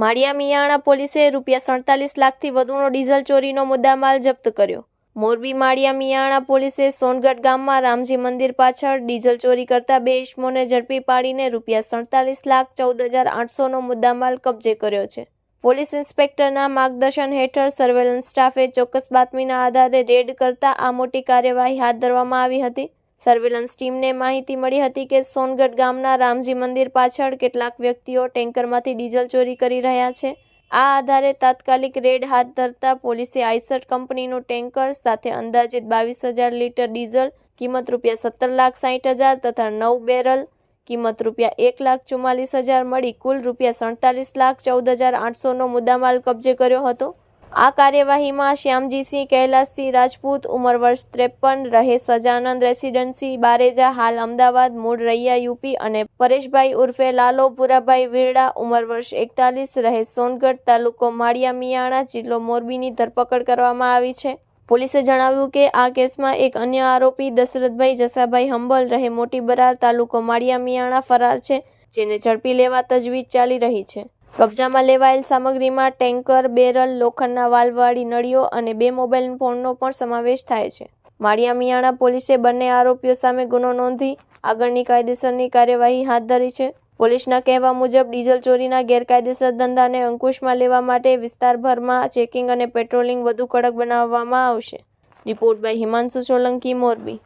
માળિયા મિયાણા પોલીસે રૂપિયા સડતાલીસ લાખથી વધુનો ડીઝલ ચોરીનો મુદ્દામાલ જપ્ત કર્યો. મોરબી માળિયા મિયાણા પોલીસે સોનગઢ ગામમાં રામજી મંદિર પાછળ ડીઝલ ચોરી કરતા બે ઇસમોને ઝડપી પાડીને રૂપિયા સડતાલીસ લાખ ચૌદ હજાર આઠસોનો મુદ્દામાલ કબજે કર્યો છે. પોલીસ ઇન્સ્પેક્ટરના માર્ગદર્શન હેઠળ સર્વેલન્સ સ્ટાફે ચોક્કસ બાતમીના આધારે રેડ કરતા આ મોટી કાર્યવાહી હાથ ધરવામાં આવી હતી. સર્વેલન્સ ટીમને માહિતી મળી હતી કે સોનગઢ ગામના રામજી મંદિર પાછળ કેટલાક વ્યક્તિઓ ટેન્કરમાંથી ડીઝલ ચોરી કરી રહ્યા છે. આ આધારે તાત્કાલિક રેડ હાથ ધરતા પોલીસે આઈસર કંપનીનું ટેન્કર સાથે અંદાજિત બાવીસ હજાર લીટર ડીઝલ, કિંમત રૂપિયા સત્તર લાખ સાઠ હજાર તથા નવ બેરલ, કિંમત રૂપિયા એક લાખ ચુમ્માલીસ હજાર મળી કુલ રૂપિયા સડતાલીસ લાખ ચૌદ હજાર આઠસોનો મુદ્દામાલ કબજે કર્યો હતો. આ કાર્યવાહીમાં શ્યામજીસિંહ કૈલાસસિંહ રાજપૂત, ઉંમર વર્ષ ત્રેપન રહે સજાનંદ રેસિડેન્સી, બારેજા, હાલ અમદાવાદ, મૂળ રૈયા, યુપી અને પરેશભાઈ ઉર્ફે લાલો, પુરાભાઈ વીરડા, ઉંમર વર્ષ એકતાલીસ રહે સોનગઢ, તાલુકો માળિયા, મિયાણા જિલ્લો મોરબીની ધરપકડ કરવામાં આવી છે. પોલીસે જણાવ્યું કે આ કેસમાં એક અન્ય આરોપી દશરથભાઈ જસાભાઈ હંબલ, રહે મોટી બરાર, તાલુકો માળિયા, મિયાણા ફરાર છે, જેને ઝડપી લેવા તજવીજ ચાલી રહી છે. કબજામાં લેવાયેલ સામગ્રીમાં ટેન્કર, બેરલ, લોખંડના વાલવાળી નળીઓ અને બે મોબાઈલ ફોનનો પણ સમાવેશ થાય છે. માળિયા મિયાણા પોલીસે બંને આરોપીઓ સામે ગુનો નોંધી આગળની કાયદેસરની કાર્યવાહી હાથ ધરી છે. પોલીસના કહેવા મુજબ, ડીઝલ ચોરીના ગેરકાયદેસર ધંધાને અંકુશમાં લેવા માટે વિસ્તારભરમાં ચેકિંગ અને પેટ્રોલિંગ વધુ કડક બનાવવામાં આવશે. Report by Himanshu Solanki, Morbi.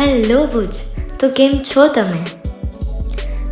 Hello Bhuj, તો કેમ છો તમે?